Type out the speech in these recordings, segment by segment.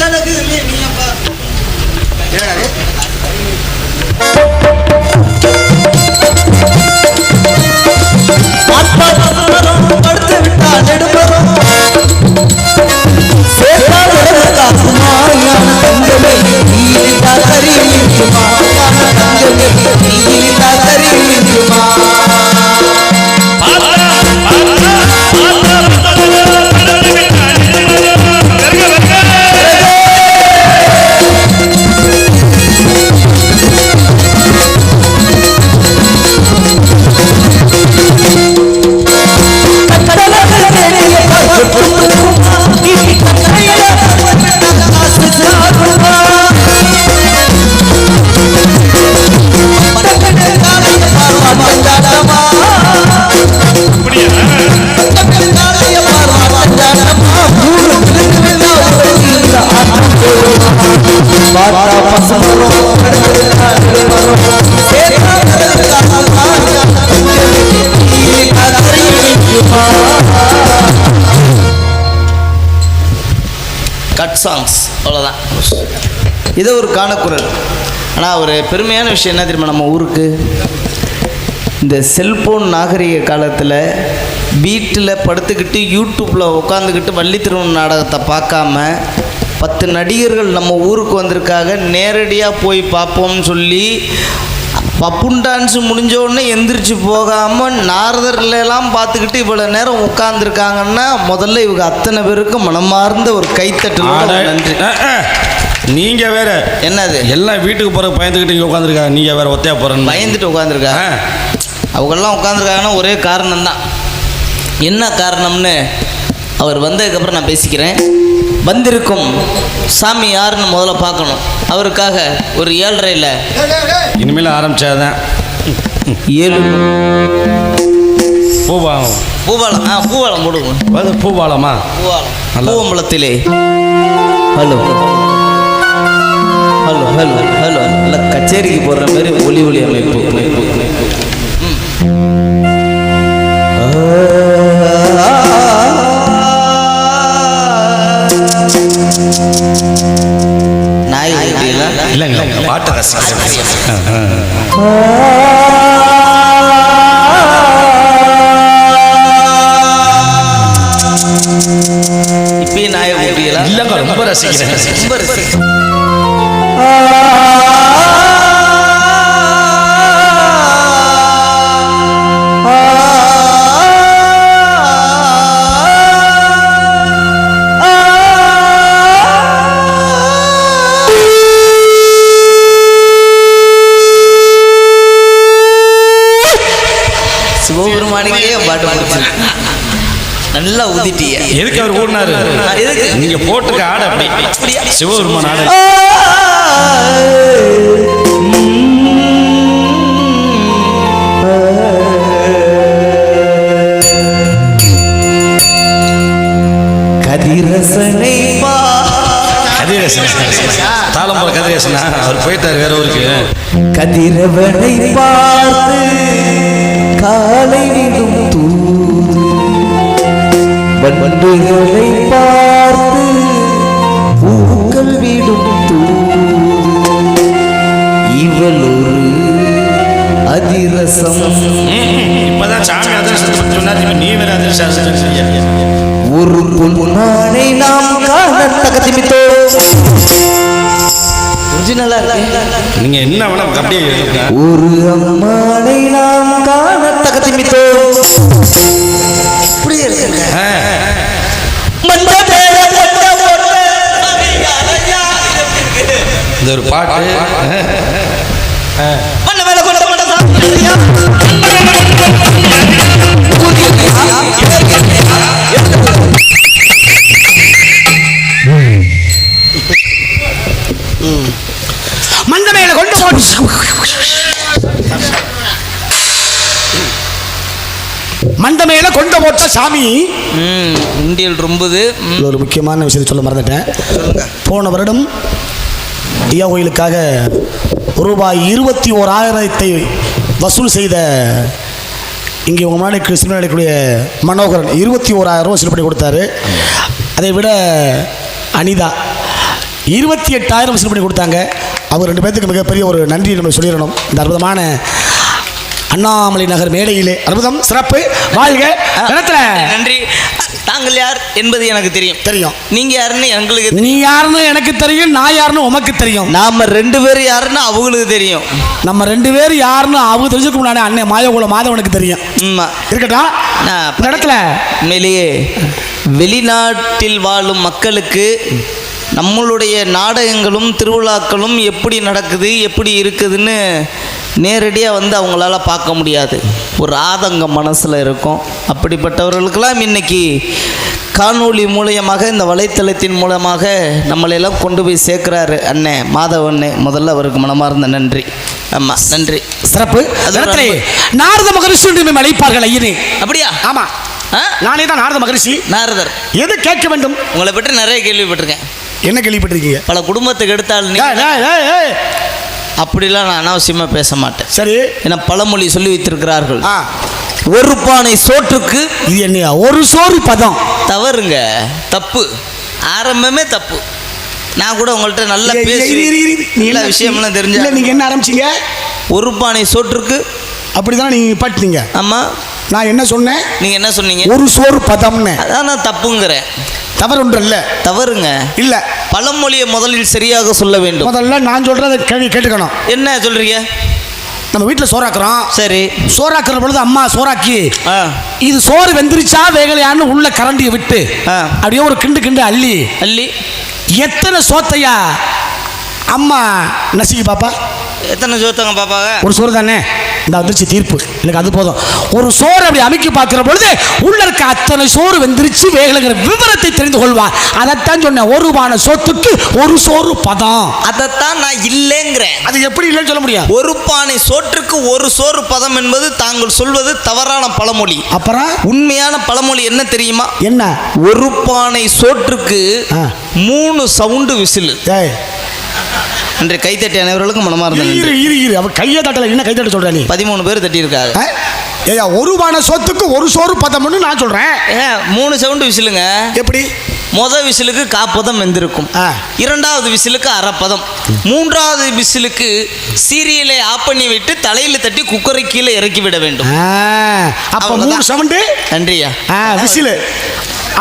கலகு மேனியப்பா songs அவ்வளோதான் இது ஒரு காணக்குரல் ஆனால் ஒரு பெருமையான விஷயம் என்ன தெரியுமா நம்ம ஊருக்கு? இந்த செல்ஃபோன் நாகரிக காலத்தில் வீட்டில் படுத்துக்கிட்டு யூடியூப்பில் உட்காந்துக்கிட்டு வள்ளி நாடகத்தை பார்க்காம பத்து நடிகர்கள் நம்ம ஊருக்கு வந்திருக்காக நேரடியாக போய் பார்ப்போம்னு சொல்லி பப்புன் டான்ஸ் முடிஞ்ச உடனே எந்திரிச்சு போகாமல் நாரதர்லாம் பார்த்துக்கிட்டு இவ்வளோ நேரம் உட்காந்துருக்காங்கன்னா முதல்ல இவங்க அத்தனை பேருக்கும் மனமார்ந்த ஒரு கைத்தட்டலோட ஒரு நன்றி. நீங்க வேற என்னது? எல்லாம் வீட்டுக்கு போற பயந்துக்கிட்டு இங்க உட்காந்துருக்காங்க நீங்க வேற ஒத்தையா போறேன்னு. பயந்துட்டு உட்காந்துருக்காங்க அவங்கெல்லாம் உட்காந்துருக்காங்கன்னா ஒரே காரணம்தான். என்ன காரணம்னு அவர் வந்ததுக்கப்புறம் நான் பேசிக்கிறேன். வந்திருக்கும் சாமி யாருன்னு முதல்ல பார்க்கணும். அவருக்காக ஒரு ஏழரையில் இனிமேல் ஆரம்பிச்சாதான். ஏழு. பூவாலம். பூவாலம் ஆ பூவாலம் போடுங்க அது பூவாலம்? நல்லா. பூவம்பலத்திலே. ஹலோ. Hello hello hello. நல்ல கச்சேரிக்கு போடுற மாதிரி ஒலி ஒலி அமைப்பு. ம். நாய் அப்படிங்களா இல்லைங்க. பாட்டு ரசிக்கிறேன் இப்பயும் நாயை இல்லைங்க ரொம்ப ரசிக்கிறேன். ரொம்ப ரசி- ஊதிட்டிய எதுக்கு அவர் ஓடினாரு எதுக்கு? நீங்க போட்டுக்க ஆட அப்படி? சிவபெருமான் ஆட. கதிரசனை கதிரேசன். தாளம் போல கதிரேசனா. அவர் போயிட்டாரு வேற ஊருக்கு. கதிரவனை பார்த்து காலை தூது வண்டுகளை பார்த்து பூக்கள் விடும் இவள் ஒரு அதிரசம். இப்பதான் சாமி அதிர்ஷ்டத்தை பத்தி சொன்னார். நீ வேற செய்ய ஒரு பொன்னானை நாம் நீங்க என்ன வேணா அப்படியே. ஒரு அம்மானை நாம் காண தகதிமித்தோ இப்படியே இருக்குங்க மந்த மந்த இந்த ஒரு பாட்டு. மண்ண மேல கொண்ட கொண்ட சாமியா மண்ட மேல கொண்டு போட்டு மேல சாமி. ம் உண்டியல் ரொம்பது. ஒரு முக்கியமான விஷயத்தை சொல்ல மறந்துட்டேன். சொல்லுங்க. போன வருடம் ஐயா கோயிலுக்காக ரூபாய் இருபத்தி ஓராயிரத்தை வசூல் செய்த இங்கே உங்கள் முன்னாடி கிருஷ்ணன் மனோகரன் இருபத்தி ஓராயிரம் வசூல் பண்ணி கொடுத்தாரு. அதை விட அனிதா இருபத்தி எட்டாயிரம் வசூல் பண்ணி கொடுத்தாங்க. அவர் ரெண்டு பேர்த்துக்கு மிகப்பெரிய ஒரு நன்றி நம்ம சொல்லிடணும். இந்த அற்புதமான அண்ணாமலை நகர் மேடையிலே. அற்புதம் சிறப்பு வாழ்க. நன்றி. தாங்கள் யார் என்பது எனக்கு தெரியும். தெரியும். நீங்க யாருன்னு எங்களுக்கு நீ யாருன்னு எனக்கு தெரியும் நான் யாருன்னு உமக்கு தெரியும். நாம ரெண்டு பேரும் யாருன்னு அவங்களுக்கு தெரியும். நம்ம ரெண்டு பேரும் யாருன்னு அவங்க தெரிஞ்சுக்க முன்னாடி அண்ணன் மாயகுல மாதவனுக்கு தெரியும். இருக்கட்டா இடத்துல. உண்மையிலேயே வெளிநாட்டில் வாழும் மக்களுக்கு நம்மளுடைய நாடகங்களும் திருவிழாக்களும் எப்படி நடக்குது எப்படி இருக்குதுன்னு நேரடியாக வந்து அவங்களால பார்க்க முடியாது. ஒரு ஆதங்கம் மனசில் இருக்கும். அப்படிப்பட்டவர்களுக்கெல்லாம் இன்னைக்கு காணொளி மூலியமாக இந்த வலைத்தளத்தின் மூலமாக நம்மளையெல்லாம் கொண்டு போய் சேர்க்குறாரு அண்ணே மாதவண்ணே முதல்ல அவருக்கு மனமார்ந்த நன்றி. ஆமாம் நன்றி. சிறப்பு. நாரத மகரிஷி அழைப்பார்கள் ஐயனே. அப்படியா? ஆமா. நானே தான் நாரத மகரிஷி. நாரதர். எது கேட்க வேண்டும்? உங்களை பற்றி நிறைய கேள்விப்பட்டிருக்கேன். என்ன கேள்விப்பட்டிருக்கீங்க? பல குடும்பத்துக்கு எடுத்தால் அப்படிலாம் நான் அனாவசியமாக பேச மாட்டேன். சரி. ஏன்னா பழமொழி சொல்லி வைத்திருக்கிறார்கள். ஒரு பானை சோற்றுக்கு இது என்னையா? ஒரு சோறு பதம். தவறுங்க. தப்பு. ஆரம்பமே தப்பு. நான் கூட உங்கள்கிட்ட நல்லா பேசி எல்லா என்ன- விஷயம்லாம் தெரிஞ்ச நீங்க என்ன ஆரம்பிச்சீங்க? ஒரு பானை சோற்றுக்கு அப்படிதான் நீங்க பட்டினீங்க. ஆமாம் நான் என்ன சொன்னேன்? நீங்கள் என்ன சொன்னீங்க? ஒரு சோறு பதம்னு. அதான் நான் தப்புங்கிறேன். தவறு ஒன்று இல்ல. தவறுங்க. இல்ல. பழமொழியை முதலில் சரியாக சொல்ல வேண்டும். முதல்ல நான் சொல்றத கேள்வி கேட்டுக்கணும். என்ன சொல்றீங்க? நம்ம வீட்டில் சோறாக்குறோம். சரி. சோறாக்குற பொழுது அம்மா சோறாக்கி இது சோறு வெந்திருச்சா வேகலையான்னு உள்ள கரண்டியை விட்டு. அப்படியே ஒரு கிண்டு கிண்டு அள்ளி அள்ளி. எத்தனை சோத்தையா அம்மா நசுக்கி பாப்பா? எத்தனை சோத்தங்க பாப்பாங்க ஒரு சோறு தானே? இந்த வந்துருச்சு தீர்ப்பு. எனக்கு அது போதும். ஒரு சோறு அப்படி அமைக்கி பார்க்கிற பொழுது உள்ள இருக்க அத்தனை சோறு வெந்திருச்சு வேகலைங்கிற விவரத்தை தெரிந்து கொள்வார். அதைத்தான் சொன்னேன் ஒரு பான சோத்துக்கு ஒரு சோறு பதம். அதைத்தான் நான் இல்லைங்கிறேன். அது எப்படி இல்லைன்னு சொல்ல முடியும் ஒரு பானை சோற்றுக்கு ஒரு சோறு பதம் என்பது தாங்கள் சொல்வது தவறான பழமொழி. அப்புறம்? உண்மையான பழமொழி என்ன தெரியுமா? என்ன? ஒரு பானை சோற்றுக்கு. மூணு சவுண்டு விசிலு. ஏய் அன்றைய கைத்தட்டி அனைவர்களுக்கும் மனமார்ந்த இரு, இரு இரு இரு. அவ கையை தட்டல என்ன கை தட்ட சொல்ற நீ? பதிமூணு பேர் தட்டியிருக்காங்க. ஆ? ஏய்யா ஒரு பான சோத்துக்கு ஒரு சோறு பதம்னு நான் சொல்றேன். மூணு சவுண்டு விசிலுங்க. எப்படி? முத விசிலுக்கு காப்பதம் வெந்திருக்கும். இரண்டாவது விசிலுக்கு அரைப்பதம். மூன்றாவது விசிலுக்கு சீரியலை ஆஃப் பண்ணி விட்டு தலையில தட்டி குக்கரை கீழே இறக்கி விட வேண்டும். அப்ப. மூணு சவுண்டு? நன்றியா விசிலு.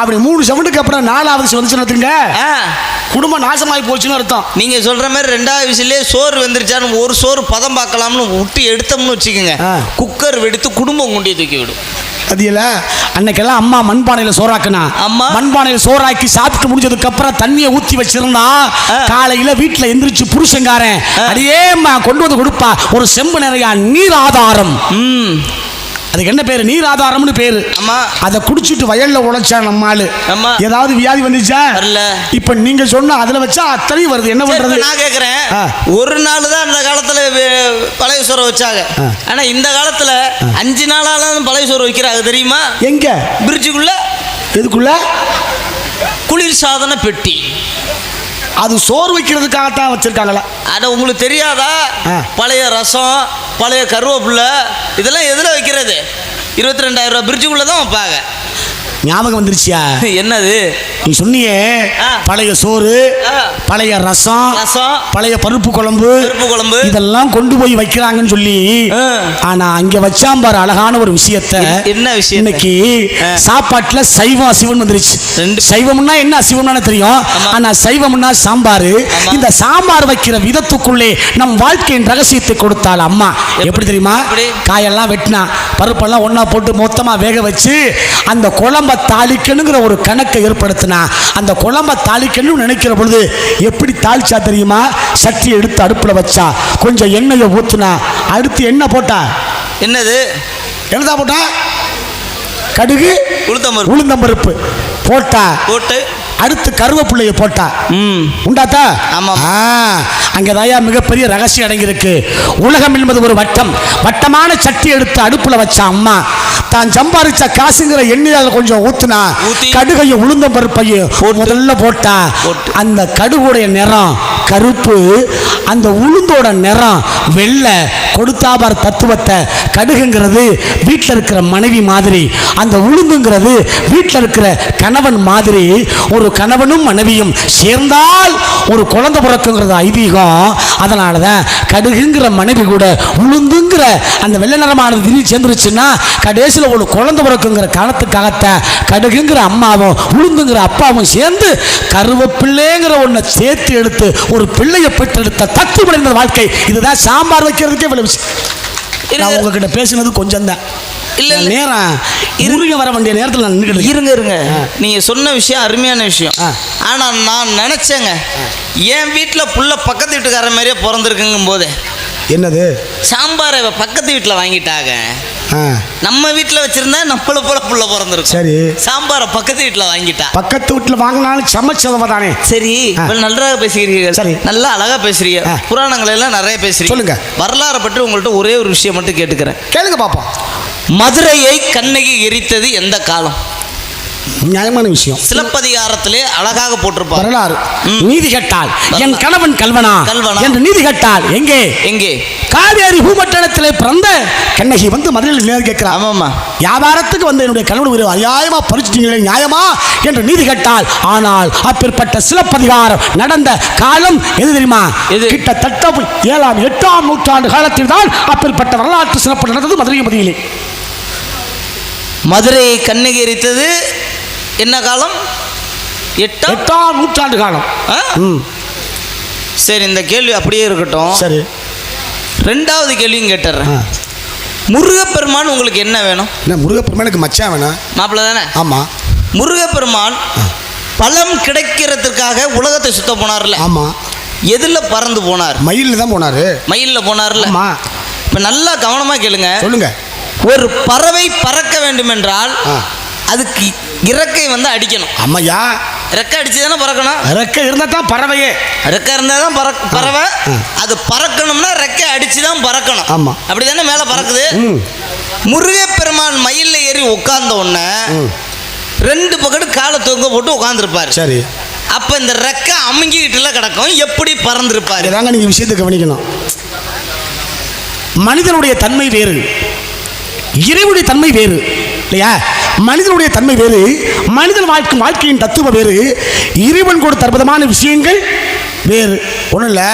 அப்படி மூணு சவுண்டுக்கு அப்புறம் நாலாவது வந்துச்சுன்னு குடும்பம் நாசமாகி போச்சுன்னு அர்த்தம். நீங்க சொல்ற மாதிரி ரெண்டாவது விசிலே சோறு வெந்துருச்சான்னு ஒரு சோறு பதம் பார்க்கலாம்னு விட்டு எடுத்தோம்னு வச்சுக்கோங்க. குக்கர் வெடித்து குடும்பம் கொண்டு தூக்கி விடும். அது இல்ல அன்னைக்கெல்லாம் அம்மா மண்பானையில சோறாக்குனா. அம்மா? மண்பானையில சோறாக்கி சாப்பிட்டு முடிஞ்சதுக்கு அப்புறம் தண்ணியை ஊத்தி வச்சிருந்தா. காலையில வீட்டுல எந்திரிச்சு புருஷங்காரன் அடியே அம்மா கொண்டு வந்து கொடுப்பா. ஒரு செம்பு நிறைய நீர் ஆதாரம் ம். அதுக்கு என்ன பேரு? நீர் ஆதாரம்னு பேரு. அம்மா. அதை குடிச்சிட்டு வயல்ல உழைச்சா நம்ம ஆளு. ஆமா. ஏதாவது வியாதி வந்துச்சா? வரல. இப்ப நீங்க சொன்ன அதுல வச்சா அத்தனையும் வருது. என்ன பண்றது? நான் கேட்குறேன் ஆ. ஒரு நாள் தான் அந்த காலத்துல பழைய சோறு வச்சாங்க. ஆனா இந்த காலத்துல அஞ்சு நாளாலும் பழைய சோறு வைக்கிறாங்க தெரியுமா? எங்க? பிரிட்ஜுக்குள்ள. எதுக்குள்ள? குளிர் சாதன பெட்டி. அது சோறு வைக்கிறதுக்காகத்தான் வச்சிருக்காங்களா? அட உங்களுக்கு தெரியாதா. பழைய ரசம் பழைய கருவேப்பிலை இதெல்லாம் எதுல வைக்கிறது? இருபத்தி ரெண்டாயிரம் ரூபாய் பிரிட்ஜுக்குள்ள தான் வைப்பாங்க. ஞாபகம் வந்துருச்சியா என்னது நீ சொன்னியே. பழைய சோறு. பழைய ரசம் ரசம் பழைய பருப்பு குழம்பு குழம்பு இதெல்லாம் கொண்டு போய் வைக்கிறாங்கன்னு சொல்லி. ஆனா அங்க வச்சாம்பார் அழகான ஒரு விஷயத்த என்ன- விஷயத்த? இன்னைக்கு. சாப்பாட்டுல சைவம் அசிவம் வந்துருச்சு சைவம்னா என்ன அசிவம்னு தெரியும். ஆனா சைவம்னா சாம்பார். இந்த சாம்பார் வைக்கிற விதத்துக்குள்ளே நம் வாழ்க்கையின் ரகசியத்தை கொடுத்தாள் அம்மா எப்படி தெரியுமா? காயெல்லாம் வெட்டினா பருப்பெல்லாம் ஒண்ணா போட்டு மொத்தமா வேக வச்சு அந்த குழம்ப தாளிக்கணுங்கிற ஒரு கணக்கை ஏற்படுத்தினா அந்த குழம்ப தாளிக்கணும்னு நினைக்கிற பொழுது எப்படி தாளிச்சா தெரியுமா? சட்டி எடுத்து அடுப்புல வச்சா கொஞ்சம் எண்ணெயை ஊத்துனா அடுத்து எண்ணெய் போட்டா? என்னது? என்னதான் போட்டா? கடுகு உளுத்தம்பருப்பு உளுந்தம்பருப்பு போட்டா போட்டு. அடுத்து கருவேப்பிள்ளையை போட்டா. ம். உண்டாத்தா? ஆமாம். ஆ, அங்கதாயா மிகப்பெரிய ரகசியம் அடங்கியிருக்கு உலகம் என்பது ஒரு வட்டம் வட்டமான சட்டி எடுத்து அடுப்புல வச்ச அம்மா தான் சம்பாரிச்ச காசுங்கிற எண்ணெயால கொஞ்சம் ஊத்துனா ஊத்தி. கடுகையும் உளுந்தம் பருப்பையும் முதல்ல போட்டு. அந்த கடுகுடைய நிறம் கருப்பு அந்த உளுந்தோட நிறம் வெள்ளை. கொடுத்தாபார் தத்துவத்தை கடுகுங்கிறது வீட்டில் இருக்கிற மனைவி மாதிரி. அந்த உளுந்துங்கிறது வீட்டில் இருக்கிற கணவன் மாதிரி. ஒரு கணவனும் மனைவியும் சேர்ந்தால் ஒரு குழந்தை பிறக்குங்கிறது ஐதீகம். அதனால தான் கடுகுங்கிற மனைவி கூட உளுந்துங்கிற அந்த வெள்ளை நிறமானது திடீர் சேர்ந்துருச்சுன்னா கடைசியில் ஒரு குழந்தை பிறக்குங்கிற காலத்துக்காகத்தான் கடுகுங்கிற அம்மாவும் உளுந்துங்கிற அப்பாவும் சேர்ந்து கருவப்பிள்ளைங்கிற ஒன்றை சேர்த்து எடுத்து ஒரு பிள்ளையை பெற்றெடுத்த தத்துவடைந்த வாழ்க்கை இதுதான் சாம்பார் வைக்கிறதுக்கே இவ்வளவு விஷயம். நான். உங்ககிட்ட பேசினது கொஞ்சம் தான் இல்ல. நேரம் இருங்க வர வேண்டிய நேரத்தில் நான் இருக்கேன். இருங்க இருங்க நீங்க சொன்ன விஷயம் அருமையான விஷயம் ஆ. ஆனா நான் நினைச்சேங்க என் வீட்டுல புள்ள பக்கத்து வீட்டுக்கார மாதிரியே பிறந்திருக்குங்கும் போது என்னது சாம்பாரை பக்கத்து வீட்டுல வாங்கிட்டாங்க நம்ம வீட்டுல வச்சிருந்தா நம்மள போல புள்ள பிறந்திருக்கும். சரி. சாம்பாரை பக்கத்து வீட்டுல வாங்கிட்டா. பக்கத்து வீட்டில் வாங்கினாலும் சமைச்சதவ தானே? சரி நன்றாக பேசுகிறீர்கள். சரி. நல்லா அழகா பேசுறீங்க. புராணங்களை எல்லாம் நிறைய பேசுறீங்க. சொல்லுங்க. வரலாறை பற்றி உங்கள்ட்ட ஒரே ஒரு விஷயம் மட்டும் கேட்டுக்கிறேன். கேளுங்க பார்ப்போம் மதுரையை கண்ணகி எரித்தது எந்த காலம்? நியாயமான விஷயம். சிலப்பதிகாரத்திலே அழகாக போட்டிருப்பார். வரலாறு. நீதி கட்டால். என் கணவன் கல்வனா? கல்வனா. என்று நீதி கட்டால். எங்கே? எங்கே? காவேரி பூமட்டணத்திலே பிறந்த கண்ணகி வந்து மதுரையில் நேர் கேட்கிறார். ஆமாம்மா. வியாபாரத்துக்கு வந்த என்னுடைய கணவன் உயிரை அநியாயமா பறிச்சிட்டீங்களே நியாயமா? என்று நீதி கேட்டால். ஆனால் அப்பேற்பட்ட சிலப்பதிகாரம் நடந்த காலம் எது தெரியுமா? கிட்டத்தட்ட ஏழாம் எட்டாம் நூற்றாண்டு காலத்தில் தான் அப்பேற்பட்ட வரலாற்று சிறப்பு நடந்தது மதுரை மதியிலே மதுரையை கண்ணகி எரித்தது என்ன காலம்? எட்டாம்? எட்டாம் நூற்றாண்டு காலம். சரி இந்த கேள்வி அப்படியே இருக்கட்டும். சரி. ரெண்டாவது கேள்வியும் கேட்டுறேன். முருகப்பெருமான் உங்களுக்கு என்ன வேணும்? என்ன முருகப்பெருமானுக்கு மச்சான் வேணா? மாப்பிள்ள தானே? ஆமாம் முருகப்பெருமான் பழம் கிடைக்கிறதுக்காக உலகத்தை சுத்த போனார்ல. ஆமாம் எதுல பறந்து போனார்? மயிலில் தான் போனார். மயில்ல போனார்ல. ஆமாம் இப்ப நல்லா கவனமா கேளுங்க. சொல்லுங்க. ஒரு பறவை பறக்க வேண்டும் என்றால். அதுக்கு இறக்கை வந்து அடிக்கணும். அம்மையா ரெக்கை அடிச்சு தானே பறக்கணும்? ரெக்க இருந்தால் தான் பறவையே. ரெக்கை இருந்தால் தான் பறக் பறவை. அது பறக்கணும்னா ரெக்கை அடிச்சு தான் பறக்கணும். ஆமா. அப்படி தானே மேலே பறக்குது? முருகப்பெருமான் மயில்ல ஏறி உட்கார்ந்த உடனே. ரெண்டு பக்கத்து காலை தொங்க போட்டு உட்காந்துருப்பாரு சரி. அப்ப இந்த ரெக்கை அமுங்கிக்கிட்டுல கிடக்கும். எப்படி பறந்துருப்பாரு? இதுதாங்க நீங்கள் விஷயத்தை கவனிக்கணும். மனிதனுடைய தன்மை வேறு. இறைவனுடைய தன்மை வேறு. இல்லையா? மனிதனுடைய தன்மை வேறு மனிதன் வாழ்க்கை வாழ்க்கையின் தத்துவம் வேறு இறைவன் கொடுத்த அற்புதமான விஷயங்கள் வேறு. ஒன்றும் இல்லை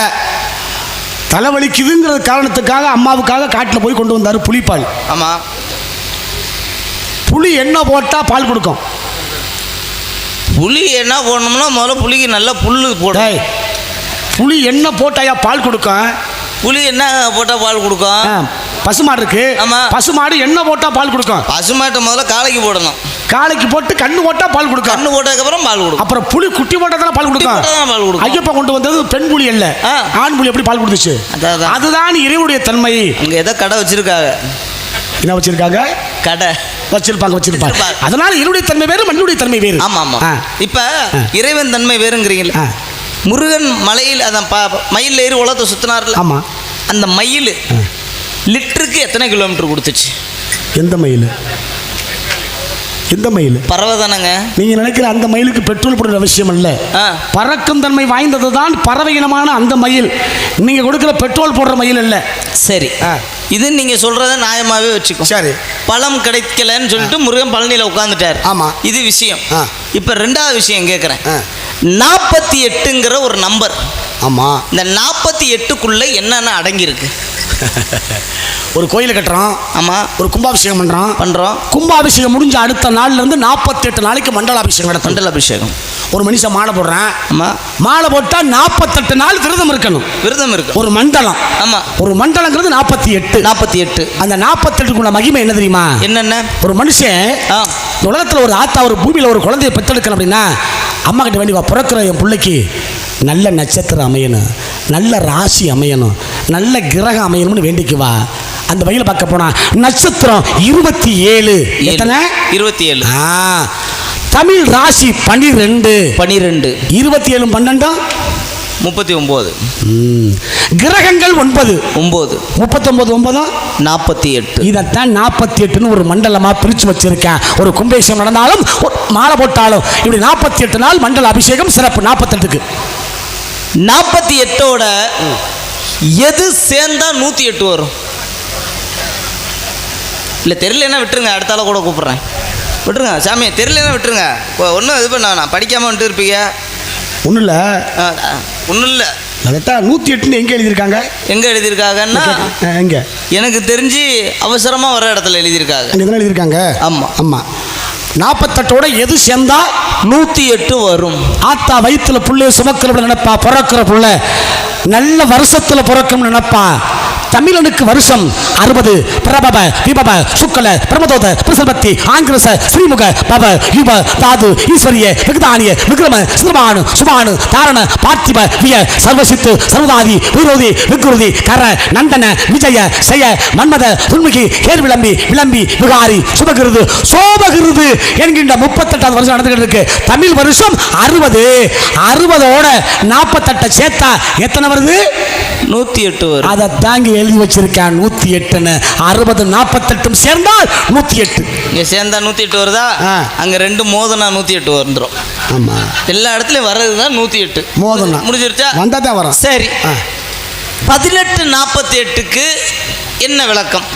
தலைவலிக்குதுங்கிற காரணத்துக்காக அம்மாவுக்காக காட்டில் போய் கொண்டு வந்தார் புலிப்பால். ஆமா. புளி என்ன போட்டால் பால் கொடுக்கும். புளி என்ன போடணும்னா முதல்ல புளிக்கு நல்லா புல்லு போடும் டேய் புளி என்ன போட்டாயா பால் கொடுக்கும்? புளி என்ன போட்டா பால் கொடுக்கும். பசுமாடு இருக்கு. ஆமா. பசுமாடு என்ன போட்டா பால் கொடுக்கும். பசுமாட்டை முதல்ல காளைக்கு போடணும். காளைக்கு போட்டு கண்ணு போட்டா பால் கொடுக்கும். கண்ணு போட்டதுக்கப்புறம் பால் கொடுக்கும். அப்புறம் புலி குட்டி போட்டா தானே பால் கொடுக்கும். பால் கொடுக்கும். ஐயப்பா கொண்டு வந்தது பெண் புலி அல்ல. ஆ. ஆண் புலி எப்படி பால் கொடுத்துச்சு. அதுதான் இறைவனுடைய தன்மை. அங்க ஏதோ கடை வச்சிருக்காங்க. என்ன வச்சிருக்காங்க? கடை. வச்சிருப்பாங்க வச்சிருப்பாங்க. அதனால என்னுடைய தன்மை வேறு மண்ணுடைய தன்மை வேறு. ஆமா ஆமா. இப்ப இறைவன் தன்மை வேறுங்கிறீங்களா. முருகன் மலையில் அதான் மயில் ஏறி உலகத்தை சுத்தினார்ல. ஆமா. அந்த மயில் லிட்டருக்கு எத்தனை கிலோமீட்டர் கொடுத்துச்சு? எந்த மயில்? எந்த மயில்? பறவை தானேங்க நீங்க நினைக்கிற அந்த மயிலுக்கு பெட்ரோல் போடுற அவசியம் அல்ல. ஆ. பறக்கும் தன்மை வாய்ந்தது தான் பறவை இனமான அந்த மயில். நீங்க கொடுக்கிற பெட்ரோல் போடுற மயில் அல்ல. சரி. இது நீங்க சொல்றத நியாயமாவே வச்சுக்கோ. சரி. பழம் கிடைக்கலன்னு சொல்லிட்டு முருகன் பழனியில உட்காந்துட்டார் ஆமா. இது விஷயம். இப்ப ரெண்டாவது விஷயம் கேட்குறேன். நாற்பத்தி எட்டுங்கிற ஒரு நம்பர். ஆமா. இந்த நாற்பத்தி எட்டுக்குள்ள என்னென்ன அடங்கியிருக்கு? ஒரு கோயிலை கட்டுறோம் ஆமா. ஒரு கும்பாபிஷேகம் பண்றோம் பண்றோம். கும்பாபிஷேகம் முடிஞ்ச அடுத்த நாள்ல இருந்து நாற்பத்தெட்டு நாளைக்கு மண்டலாபிஷேகம் நடக்கும். மண்டல அபிஷேகம் ஒரு மனுஷன் மாலை போடுறேன். ஆமா. மாலை போட்டா நாற்பத்தெட்டு நாள் விரதம் இருக்கணும். விரதம் இருக்கு ஒரு மண்டலம். ஆமா. ஒரு மண்டலங்கிறது நாற்பத்தி எட்டு நாற்பத்தி எட்டு அந்த நாற்பத்தெட்டுக்குள்ள மகிமை என்ன தெரியுமா? என்னென்ன? ஒரு மனுஷன் உலகத்துல ஒரு ஆத்தா ஒரு பூமியில ஒரு குழந்தைய பெற்றெடுக்கணும் அப்படின்னா அம்மா கிட்ட வேண்டி பிறக்கிற என் பிள்ளைக்கு நல்ல நட்சத்திரம் அமையணும். நல்ல ராசி அமையணும் நல்ல கிரகம் அமையணும்னு வேண்டிக்குவா. அந்த வகையில் பார்க்க போனா நட்சத்திரம் இருபத்தி ஏழு. எத்தனை? இருபத்தி ஏழு. ஆ தமிழ் ராசி பன்னிரெண்டு பனிரெண்டு. இருபத்தி ஏழு பன்னெண்டும் முப்பத்தி ஒம்பது. கிரகங்கள் ஒன்பது. ஒம்பது. முப்பத்தொன்பது ஒன்பதும் நாற்பத்தி எட்டு. இதைத்தான் நாற்பத்தி எட்டுன்னு ஒரு மண்டலமா பிரிச்சு வச்சிருக்கேன். ஒரு கும்பேஷம் நடந்தாலும் மாலை போட்டாலும் இப்படி நாற்பத்தி எட்டு நாள் மண்டல அபிஷேகம் சிறப்பு நாற்பத்தெட்டுக்கு. நாற்பத்தி எட்டோட எது சேர்ந்தா நூற்றி எட்டு வரும்? இல்லை தெரியலன்னா விட்டுருங்க அடுத்தால கூட கூப்பிட்றேன். விட்டுருங்க சாமி தெரியலன்னா விட்டுருங்க. ஒன்றும் இது பண்ண நான் படிக்காமல் வந்துட்டு இருப்பீங்க. ஒன்றும் இல்லை. ஒன்றும் இல்லை. அதைத்தான் நூற்றி எட்டுன்னு எங்கே எழுதியிருக்காங்க? எங்கே எழுதியிருக்காங்கன்னா எங்கே எனக்கு தெரிஞ்சு அவசரமாக வர இடத்துல எழுதியிருக்காங்க. எழுதியிருக்காங்க? ஆமா. ஆமாம் நாற்பத்தெட்டோட எது சேர்ந்தா நூற்றி எட்டு வரும். ஆத்தா வயிற்றுல புள்ளைய சுமக்கிற நினைப்பா பிறக்கிற புள்ள. நல்ல வருஷத்துல பிறக்கும் நினைப்பா. தமிழனுக்கு வருஷம் அறுபது. பிரபப விபப சுக்கல பிரமதோத பிரசல்பத்தி ஆங்கிரச ஸ்ரீமுக பவ யுப தாது ஈஸ்வரிய விகதானிய விக்ரம சிறுமானு சுபானு தாரண பார்த்திப விய சர்வசித்து சர்வதாதி விரோதி விக்ருதி கர நந்தன விஜய செய மன்மத துன்முகி கேர் விளம்பி விளம்பி விகாரி சுபகிருது சோபகிருது என்கின்ற முப்பத்தெட்டாவது வருஷம் நடந்துகிட்டு இருக்கு. தமிழ் வருஷம் அறுபது. அறுபதோட நாற்பத்தெட்டை சேர்த்தா எத்தனை வருது? நூற்றி எட்டு வரும். அதை தாங்கி எழுதி வச்சிருக்கேன். நூத்தி எட்டுன்னு. அறுபது நாற்பத்தெட்டும் சேர்ந்தால் நூத்தி எட்டு. இங்கே சேர்ந்தா நூற்றி எட்டு வருதா. அங்கே ரெண்டு மோதனா நூற்றி எட்டு வந்துடும் ஆமா. எல்லா இடத்துலையும் வர்றது தான் நூற்றி எட்டு. மோதனா. முடிஞ்சிருச்சா? வந்தா தான் வரும். சரி. பதினெட்டு நாற்பத்தி எட்டுக்கு என்ன விளக்கம்?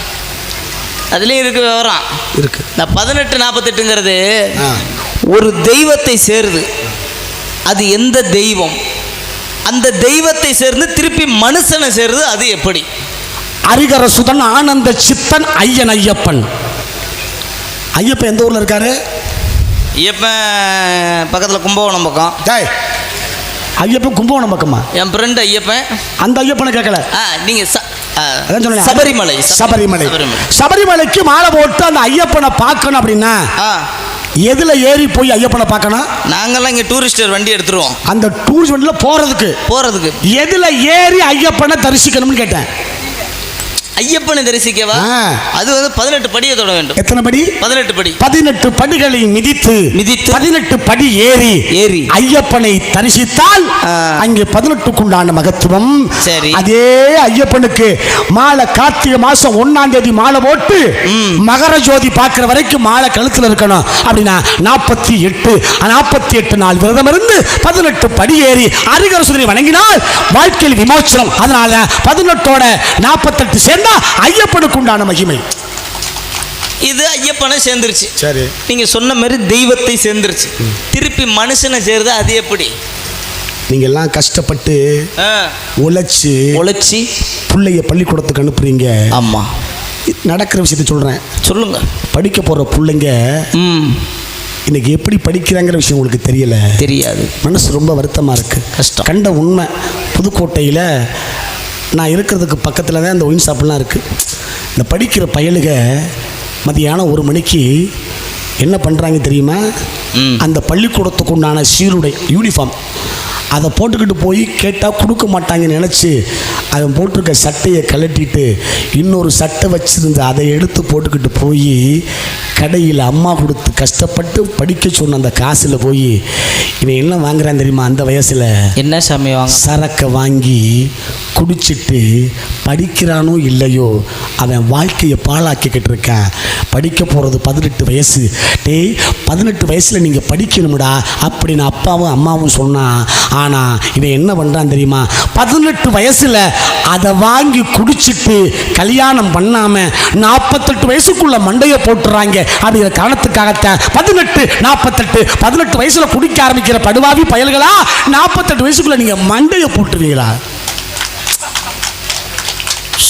அதுலேயும் இருக்கு விவரம். இருக்கு. இந்த பதினெட்டு நாற்பத்தெட்டுங்கிறது. ஒரு தெய்வத்தை சேருது. அது எந்த தெய்வம்? அந்த தெய்வத்தை சேர்ந்து திருப்பி மனுஷனை சேருது அது எப்படி? அரிகர சுதன் ஆனந்த சித்தன் ஐயன் ஐயப்பன். ஐயப்பன் எந்த ஊர்ல இருக்காரு? ஐயப்பன் பக்கத்தில் கும்பகோணம் பக்கம். டேய் ஐயப்பன் கும்பகோணம் பக்கமா? என் ஃப்ரெண்டு ஐயப்பன். அந்த ஐயப்பனை கேட்கல நீங்கள். சபரிமலை சபரிமலை. சபரிமலை. சபரிமலைக்கு மாலை போட்டு அந்த ஐயப்பனை பார்க்கணும் அப்படின்னா எதுல ஏறி போய் ஐயப்பனை பார்க்கணும்? நாங்கெல்லாம் இங்கே டூரிஸ்டர் வண்டி எடுத்துருவோம். அந்த டூரிஸ்ட் வண்டியில போறதுக்கு. போகிறதுக்கு எதுல ஏறி ஐயப்பனை தரிசிக்கணும்னு கேட்டேன். ஐயப்பனை தரிசிக்கவா. அது வந்து பதினெட்டு படியை தொட வேண்டும். எத்தனை படி? பதினெட்டு படி. பதினெட்டு படிகளை மிதித்து மிதித்து. பதினெட்டு படி ஏறி ஏறி. ஐயப்பனை தரிசித்தால். அங்கே பதினெட்டுக்குண்டான மகத்துவம். சரி. அதே ஐயப்பனுக்கு மாலை கார்த்திகை மாசம் ஒன்னாம் தேதி மாலை போட்டு மகர ஜோதி பார்க்கிற வரைக்கும் மாலை கழுத்துல இருக்கணும். அப்படின்னா நாற்பத்தி எட்டு நாற்பத்தி எட்டு நாள் விரதம் இருந்து பதினெட்டு படி ஏறி அரிகர சுதனை வணங்கினால் வாழ்க்கையில் விமோச்சனம். அதனால பதினெட்டோட நாற்பத்தெட்டு சேர்ந்தா ஐயப்பனுக்கு உண்டான மகிமை. இது ஐயப்பனை சேர்ந்துருச்சு. சரி. நீங்க சொன்ன மாதிரி தெய்வத்தை சேர்ந்துருச்சு. திருப்பி மனுஷனை சேருது அது எப்படி? நீங்க எல்லாம் கஷ்டப்பட்டு உழைச்சு உழைச்சி பிள்ளைய பள்ளிக்கூடத்துக்கு அனுப்புறீங்க. ஆமா. நடக்கிற விஷயத்த சொல்றேன். சொல்லுங்க. படிக்க போற பிள்ளைங்க ம். இன்னைக்கு எப்படி படிக்கிறாங்கிற விஷயம் உங்களுக்கு தெரியல. தெரியாது. மனசு ரொம்ப வருத்தமா இருக்கு. கஷ்டம். கண்ட உண்மை புதுக்கோட்டையில் நான் இருக்கிறதுக்கு பக்கத்தில் தான் இந்த ஒயின் ஷாப்லாம் இருக்குது இந்த படிக்கிற பயலுக மதியானம் ஒரு மணிக்கு என்ன பண்ணுறாங்க தெரியுமா. அந்த பள்ளிக்கூடத்துக்கு உண்டான சீருடை யூனிஃபார்ம் அதை போட்டுக்கிட்டு போய் கேட்டால் கொடுக்க மாட்டாங்கன்னு நினச்சி அவன் போட்டிருக்க சட்டையை கழட்டிட்டு இன்னொரு சட்டை வச்சிருந்த அதை எடுத்து போட்டுக்கிட்டு போய் கடையில் அம்மா கொடுத்து கஷ்டப்பட்டு படிக்க சொன்ன அந்த காசில் போய் இவன் என்ன வாங்குறான் தெரியுமா அந்த வயசில்? என்ன சாமி வாங்க? சரக்கை வாங்கி குடிச்சிட்டு படிக்கிறானோ இல்லையோ அவன் வாழ்க்கையை பாழாக்கிக்கிட்டு இருக்கான். படிக்க போகிறது பதினெட்டு வயசு. டேய் பதினெட்டு வயசில் நீங்கள் படிக்கணும்டா அப்படின்னு அப்பாவும் அம்மாவும் சொன்னான் ஆனால் இவன் என்ன பண்ணுறான் தெரியுமா? பதினெட்டு வயசில் அதை வாங்கி குடிச்சிட்டு கல்யாணம் பண்ணாமல் நாற்பத்தெட்டு வயசுக்குள்ள மண்டையை போட்டுறாங்க. அப்படிங்கிற காரணத்துக்காகத்தான் பதினெட்டு நாற்பத்தெட்டு பதினெட்டு வயசில் குடிக்க ஆரம்பிக்கிற படுவாவி பயல்களா நாற்பத்தெட்டு வயசுக்குள்ள நீங்கள் மண்டையை போட்டுருவீங்களா?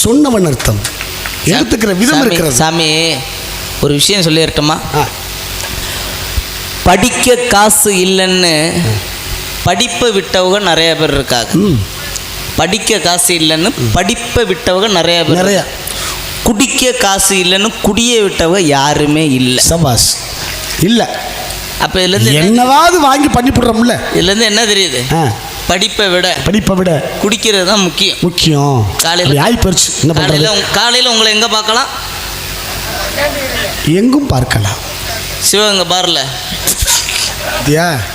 சொன்னவன் அர்த்தம். எடுத்துக்கிற விதம் சாமி, இருக்கிறது. சாமி ஒரு விஷயம் சொல்லிடட்டுமா படிக்க காசு இல்லைன்னு படிப்பை விட்டவங்க நிறைய பேர் இருக்காங்க. படிக்க காசு இல்லைன்னு படிப்பை விட்டவங்க நிறைய பேர் நிறைய. குடிக்க காசு இல்லைன்னு குடிய விட்டவங்க யாருமே இல்லை. சபாஸ் இல்லை. அப்போ இதுலேருந்து என்ன என்னவாவது வாங்கி பண்ணி போடுறோம்ல. இதுலேருந்து என்ன தெரியுது? படிப்பை விட. படிப்பை விட. குடிக்கிறது தான் முக்கியம். முக்கியம். காலையில- ஆகி போயிடுச்சு என்ன காலையில் காலையில் உங்களை எங்கே பார்க்கலாம்? எங்கும் பார்க்கலாம். சிவகங்கை பாரில்.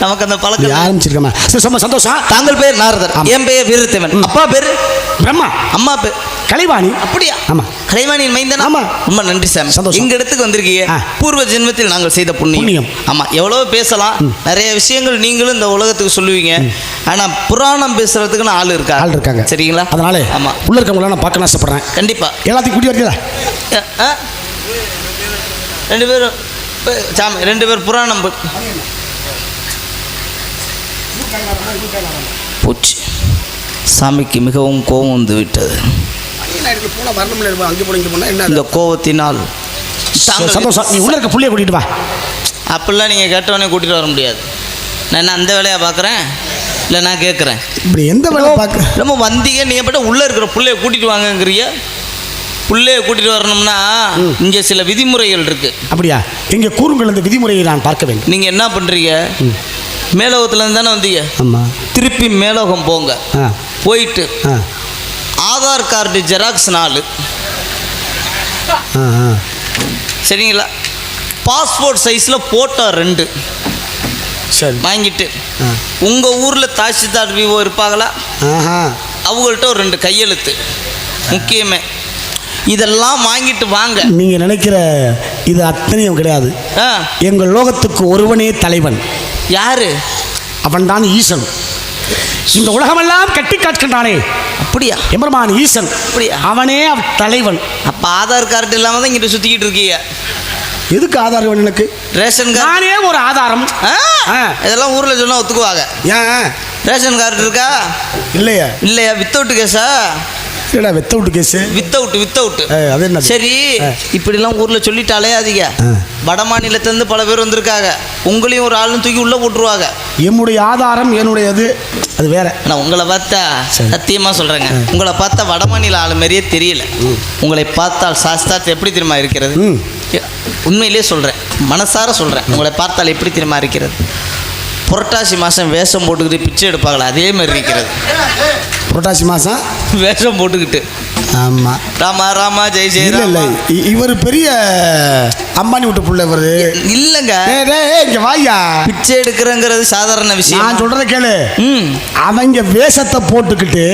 நமக்கு அந்த பழக்கம் ஆரம்பிச்சிருக்கமா. சரி ரொம்ப சந்தோஷம் தாங்கள் பேர் நாரதர். என் பெயர் வீரத்தேவன் அப்பா பேர்? பிரம்மா. அம்மா பேர் கலைவாணி. அப்படியா? ஆமா. கலைவாணியின் மைந்தனா? ஆமா. ரொம்ப நன்றி சாமி. சந்தோஷம். எங்க இடத்துக்கு வந்திருக்கீங்க. பூர்வ ஜென்மத்தில் நாங்கள் செய்த புண்ணியம். ஆமா எவ்வளவு பேசலாம். நிறைய விஷயங்கள் நீங்களும் இந்த உலகத்துக்கு சொல்லுவீங்க. ஆனா புராணம் பேசுறதுக்குன்னு ஆள் இருக்கா ஆள் இருக்காங்க. சரிங்களா? அதனால ஆமா. உள்ள இருக்கவங்கள நான் பார்க்க ஆசைப்படுறேன். கண்டிப்பா. எல்லாத்தையும் கூட்டி வரீங்களா? ரெண்டு பேரும் சாமி ரெண்டு பேர் புராணம் போச்சு. சாமிக்கு மிகவும் கோபம் வந்து விட்டது போனால் வரணும் அங்கே போன இங்கே போனால் என்ன இந்த கோபத்தினால் தாங்கள் சந்தோஷம். நீ உள்ள இருக்க புள்ளைய கூட்டிட்டு வா. அப்படிலாம் நீங்கள் கேட்டவொடனே கூட்டிகிட்டு வர முடியாது. நான் என்ன அந்த வேலையை பார்க்குறேன்? இல்லை நான் கேட்குறேன். இப்படி எந்த வேலை பார்க்க நம்ம வந்தீங்க நீங்கள் பட்ட உள்ளே இருக்கிற புள்ளைய கூட்டிகிட்டு வாங்கங்கிறீங்க புள்ளைய கூட்டிகிட்டு வரணும்னா இங்கே சில விதிமுறைகள் இருக்குது அப்படியா? இங்கே கூறுங்கள் இந்த விதிமுறையை நான் பார்க்க வேண்டும். நீங்கள் என்ன பண்ணுறீங்க மேலோகத்துலேருந்து தானே வந்தீங்க? ஆமாம் திருப்பி மேலோகம் போங்க. ஆ. போயிட்டு ஆ. ஆதார் கார்டு ஜெராக்ஸ் நாலு. சரிங்களா? பாஸ்போர்ட் சைஸில் ஃபோட்டோ ரெண்டு. சரி. வாங்கிட்டு. உங்கள் ஊரில் தாசில்தார் விவோ இருப்பாங்களா? அவங்கள்ட்ட ஒரு ரெண்டு கையெழுத்து. முக்கியமே. இதெல்லாம் வாங்கிட்டு வாங்க. நீங்கள் நினைக்கிற இது அத்தனையும் கிடையாது. எங்கள் லோகத்துக்கு ஒருவனே தலைவன். யாரு? அவன்தான் ஈசன். இந்த உலகமெல்லாம் கட்டி காட்கின்றானே அப்படியா? எம்பெருமான் ஈசன். அப்படியா? அவனே தலைவன். அப்போ ஆதார் கார்டு இல்லாமல் தான் இங்கிட்ட சுற்றிக்கிட்டு இருக்கீங்க எதுக்கு ஆதாரம் வேணும் எனக்கு? ரேஷன் கார்டு நானே ஒரு ஆதாரம். ஆ? ஆ. இதெல்லாம் ஊரில் சொன்னால் ஒத்துக்குவாங்க. ஏன்? ரேஷன் கார்டு இருக்கா? இல்லையா. இல்லையா? வித்தவுட் கேஸா இல்லடா வெத்த விட்டு கேஸு வித்தவுட் வித்தவுட் அது என்ன? சரி இப்படிலாம் ஊரில் சொல்லிட்டாலே அதிக. வட மாநிலத்திலேருந்து பல பேர் வந்திருக்காங்க. உங்களையும் ஒரு ஆளும் தூக்கி உள்ளே போட்டுருவாங்க. என்னுடைய ஆதாரம் என்னுடையது. அது வேற. நான் உங்களை பார்த்தா சரி. சத்தியமாக சொல்கிறேங்க உங்களை பார்த்தா வட மாநில ஆளு மாதிரியே தெரியல. உங்களை பார்த்தால் சாஸ்தாத் எப்படி தெரியுமா இருக்கிறது? ம். உண்மையிலே சொல்கிறேன் மனசார சொல்கிறேன் உங்களை பார்த்தால் எப்படி தெரியுமா இருக்கிறது? புரட்டாசி மாதம் வேஷம் போட்டுக்கிட்டு பிச்சை எடுப்பாங்களா அதே மாதிரி இருக்கிறது. புரட்டாசி மாதம் வேஷம் போட்டுக்கிட்டு. ஆமாம் ராமா ராமா ஜெய் ஜெய் இல்லை இல்லை. இவர் பெரிய அம்பானி விட்டு புள்ள இவர். இல்லைங்க. இங்க வாயா பிச்சை எடுக்கிறங்கிறது சாதாரண நான் விஷயம் சொல்றத கேளு. ம். அவங்க வேஷத்தை போட்டுக்கிட்டு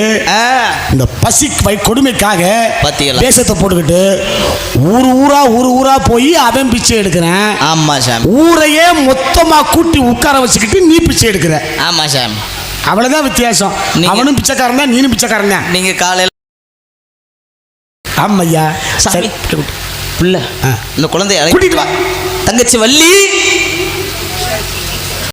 இந்த பசி கொடுமைக்காக பாத்தீங்களா? வேஷத்தை போட்டுக்கிட்டு ஊர் ஊரா ஊர் ஊரா போய் அவன் பிச்சை எடுக்கிறேன். ஆமாம் சாமி. ஊரையே மொத்தமா கூட்டி உட்கார வச்சுக்கிட்டு நீ பிச்சை எடுக்கிற. ஆமாம் சாமி. அவ்வளவுதான் வித்தியாசம். நீங்க- அவனும் பிச்சைக்காரன் தான் நீனும் பிச்சைக்காரன் தான். நீங்கள் காலையில் ஆமையா சாமி புள்ள. இந்த குழந்தைய கூட்டிட்டு வா. தங்கச்சி வள்ளி